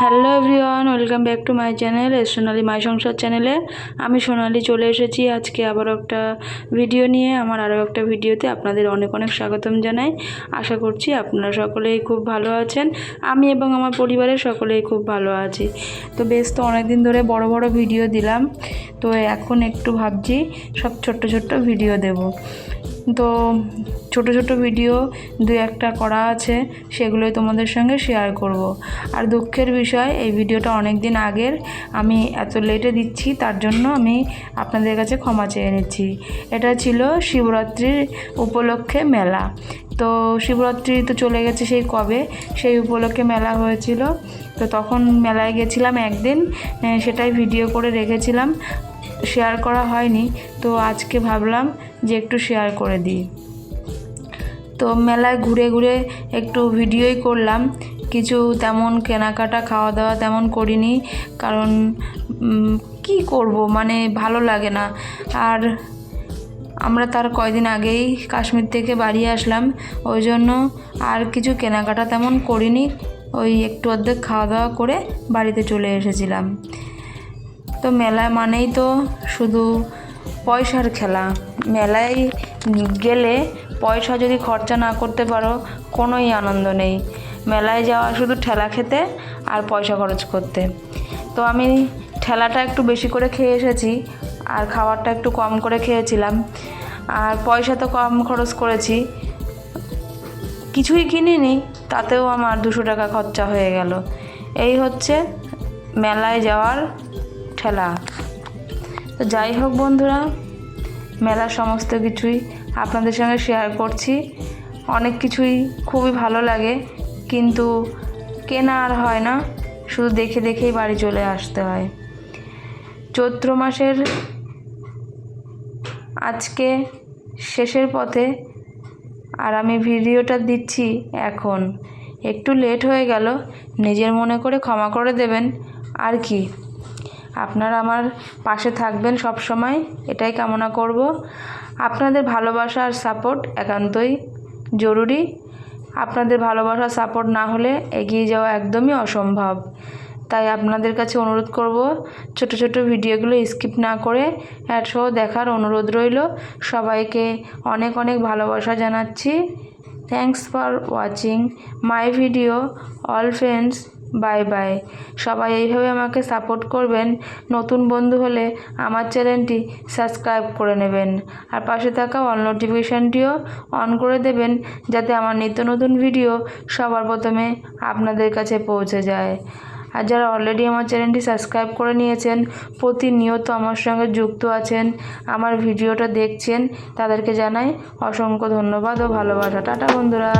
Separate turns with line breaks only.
Hello everyone, welcome back to my channel Sonali my Sansar চ্যানেলে। আমি সোনালি চলে এসেছি আজকে আবারও একটা ভিডিও নিয়ে। আমার আরও একটা ভিডিওতে আপনাদের অনেক অনেক স্বাগতম জানাই। আশা করছি আপনারা সকলেই খুব ভালো আছেন। আমি এবং আমার পরিবারের সকলেই খুব ভালো আছি। তো বেশ, তো অনেক দিন ধরে বড় বড় ভিডিও দিলাম। তো এখন একটু ভাবছি, সব ছোট্ট ছোট্ট ভিডিও দেব। তো ছোট ছোট ভিডিও দু একটা করা আছে, সেগুলোই তোমাদের সঙ্গে শেয়ার করব। আর দুঃখের বিষয়, এই ভিডিওটা অনেক দিন আগের, আমি এত লেটে দিচ্ছি, তার জন্য আমি আপনাদের কাছে ক্ষমা চেয়ে নিচ্ছি এটা ছিল শিবরাত্রির উপলক্ষে মেলা তো শিবরাত্রি তো চলে গেছে সেই কবে? সেই উপলক্ষে মেলা হয়েছিল। তো তখন মেলায় গেছিলাম একদিন সেটাই ভিডিও করে রেখেছিলাম। শেয়ার করা হয়নি, তো আজকে ভাবলাম যে একটু শেয়ার করে দিই। তো মেলায় ঘুরে ঘুরে একটু ভিডিওই করলাম। কিছু তেমন কেনাকাটা খাওয়া দাওয়া তেমন করিনি। কারণ কি করব? মানে ভালো লাগে না। আর আমরা তার কয়দিন আগেই কাশ্মীর থেকে বাড়ি আসলাম। ওই জন্য আর কিছু কেনাকাটা তেমন করিনি। ওই একটু অর্ধেক খাওয়া দাওয়া করে বাড়িতে চলে এসেছিলাম। তো মেলা মানেই তো শুধু পয়সার খেলা। মেলায় গেলে পয়সা যদি খরচা না করতে পারো, কোনোই আনন্দ নেই। মেলায় যাওয়া শুধু ঠেলা খেতে আর পয়সা খরচ করতে। তো আমি ঠেলাটা একটু বেশি করে খেয়ে এসেছি, আর খাবারটা একটু কম করে খেয়েছিলাম। আর পয়সা তো কম খরচ করেছি। কিছুই কিনিনি, তাতেও আমার দুশো টাকা খরচা হয়ে গেল। এই হচ্ছে মেলায় যাওয়ার ঠেলা। তো যাই হোক বন্ধুরা, মেলার সমস্ত কিছুই আপনাদের সঙ্গে শেয়ার করছি। অনেক কিছুই খুবই ভালো লাগে, কিন্তু কেনা আর হয় না, শুধু দেখে দেখেই বাড়ি চলে আসতে হয়। চৈত্র মাসের আজকে শেষের পথে আর আমি ভিডিওটা দিচ্ছি এখন। একটু লেট হয়ে গেল, নিজের মনে করে ক্ষমা করে দেবেন। আর কি? আপনারা আমার পাশে থাকবেন সব সময় এটাই কামনা করব। আপনাদের ভালোবাসা আর সাপোর্ট একান্তই জরুরি। আপনাদের ভালোবাসা, সাপোর্ট না হলে এগিয়ে যাওয়া একদমই অসম্ভব। তাই আপনাদের কাছে অনুরোধ করব, ছোট ছোট ভিডিওগুলো স্কিপ না করে সহ দেখার অনুরোধ রইল। সবাইকে অনেক অনেক ভালোবাসা জানাচ্ছি। Thanks for watching my video all friends bye bye সবাই এইভাবে আমাকে সাপোর্ট করবেন, নতুন বন্ধু হলে আমার চ্যানেলটি সাবস্ক্রাইব করে নেবেন। আর পাশে থাকা অল নোটিফিকেশানটিও অন করে দেবেন, যাতে আমার নিত্য নতুন ভিডিও সবার প্রথমে আপনাদের কাছে পৌঁছে যায়। আর যারা অলরেডি আমার চ্যানেলটি সাবস্ক্রাইব করে নিয়েছেন, প্রতিনিয়ত আমার সঙ্গে যুক্ত আছেন, আমার ভিডিওটা দেখছেন, তাদেরকে জানাই অসংখ্য ধন্যবাদ ও ভালোবাসা। টাটা বন্ধুরা।